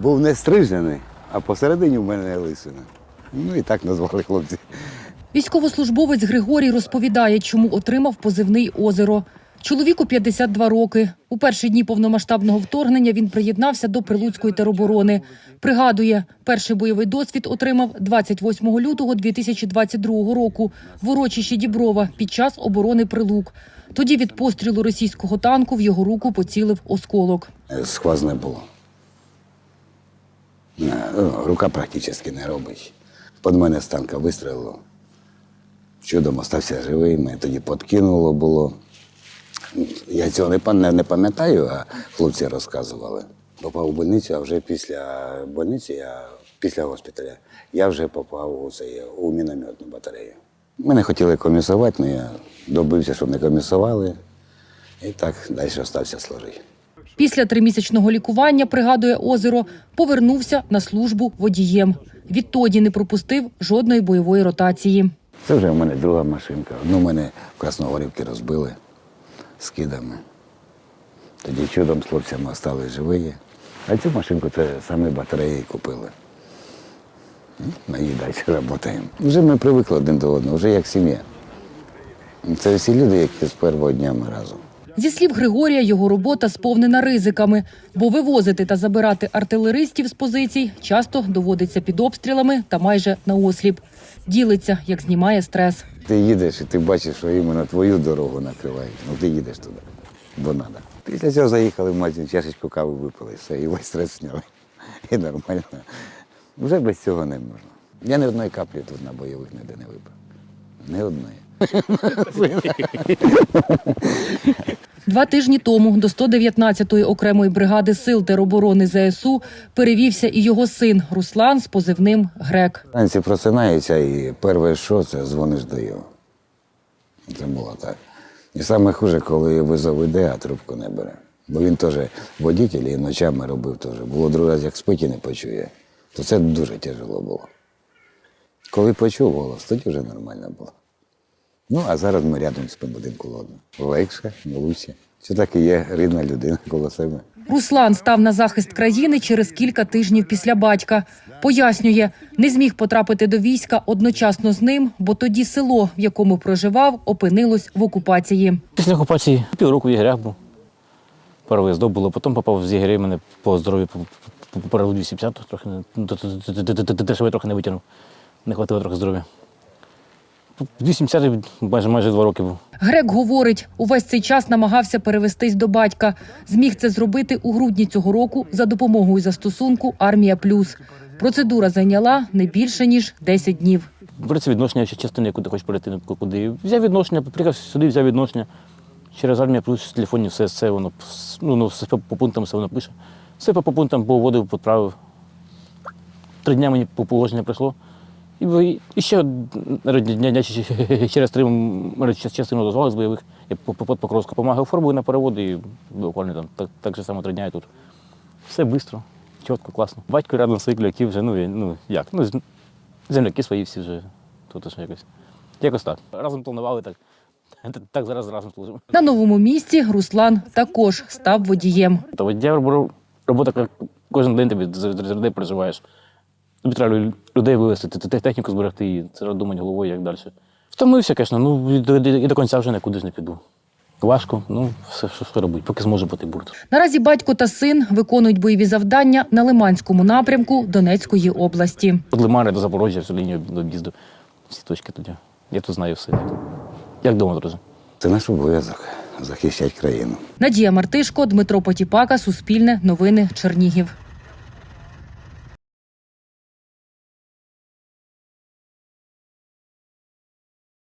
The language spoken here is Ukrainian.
був не стрижений, а посередині в мене лисина. Ну і так назвали хлопці. Військовослужбовець Григорій розповідає, чому отримав позивний озеро. Чоловіку 52 роки. У перші дні повномасштабного вторгнення він приєднався до Прилуцької тероборони. Пригадує, перший бойовий досвід отримав 28 лютого 2022 року в урочищі Діброва під час оборони Прилук. Тоді від пострілу російського танку в його руку поцілив осколок. Схваз не було. Ну, Рука практично не робить. Під мене з танка вистрілило. Чудом остався живий, мене тоді подкинуло було. Я цього не не пам'ятаю, а хлопці розказували. Попав у больницю, а вже після больниці, я, після госпіталя, я вже попав у, цей, у мінометну батарею. Мене хотіли комісувати, але я добився, щоб не комісували. І так далі остався служити. Після тримісячного лікування, пригадує озеро, повернувся на службу водієм. Відтоді не пропустив жодної бойової ротації. Це вже в мене друга машинка. Одну мене в Красногорівці розбили скидами. Тоді чудом з хлопцями стали живі. А цю машинку це саме батареї купили. На їй далі працюємо. Вже ми привикли один до одного, вже як сім'я. Це всі люди, які з першого дня ми разом. Зі слів Григорія, його робота сповнена ризиками, бо вивозити та забирати артилеристів з позицій часто доводиться під обстрілами та майже на осліп. Ділиться, як знімає стрес. Ти їдеш і ти бачиш, що іменно твою дорогу накривають. Ну ти їдеш туди, бо треба. Після цього заїхали в магазин, чашечку кави випили, все, і весь стрес зняли. І нормально. Вже без цього не можна. Я ні одної каплі тут на бойових ніде не випив. Ні одної. Два тижні тому до 119-ї окремої бригади сил тероборони ЗСУ перевівся і його син Руслан з позивним Грек. Вранці просинається і перше, що це дзвониш до його. Це було так. І саме хуже, коли визов іде, а трубку не бере. Бо він теж водитель і ночами робив теж. Було другий раз, як спить і не почує, то це дуже тяжело було. Коли почув голос, тоді вже нормально було. Ну, а зараз ми рядом спимо один коло. Легше, лучше. Це так і є рідна людина коло себе. Руслан став на захист країни через кілька тижнів після батька. Пояснює, не зміг потрапити до війська одночасно з ним, бо тоді село, в якому проживав, опинилось в окупації. Після окупації півроку в ігрях був. Пару виїздов було, потім попав з ігри, мене по здоров'ю попередив 250, трохи ну, дешеве трохи не витягнув. Не хватило трохи здоров'я. 270 майже майже два роки був. Грек говорить, увесь цей час намагався перевестись до батька. Зміг це зробити у грудні цього року за допомогою застосунку Армія Плюс. Процедура зайняла не більше ніж 10 днів. Береться відношення частини, куди хочеш перейти, ну, куди. Взяв відношення, приїхав сюди, взяв відношення. Через армію плюс в телефоні все це воно ну, ну, все по, по пунктам все воно пише. Все по, по пунктам поводив, відправив. Три дня мені по положення прийшло. І, ще через три частину дозвали з бойових. Я по, по, по Покровську допомагав формую на переводи і буквально там так, так же само три дня і тут. Все швидко, чітко, класно. Батько рядом своїх ляків вже, ну, ну як, ну, земляки свої всі вже тут ще якось. Якось так. Разом планували так. Так зараз разом служимо. На новому місці Руслан також став водієм. Та водія робота кожен день тобі людей переживаєш. Тобі треба людей вивезти, ти- ти техніку зберегти і це думати головою, як далі. Втомився, звісно, ну і до, кінця вже нікуди ж не піду. Важко, ну все, що, що робити, поки зможе бути бурт. Наразі батько та син виконують бойові завдання на Лиманському напрямку Донецької області. Від Лимари до Запорожжя всю лінію до об'їзду. Всі точки тоді. Я тут знаю все. Як вдома, друзі. Це наш обов'язок захищати країну. Надія Мартишко, Дмитро Потіпака, Суспільне, Новини, Чернігів.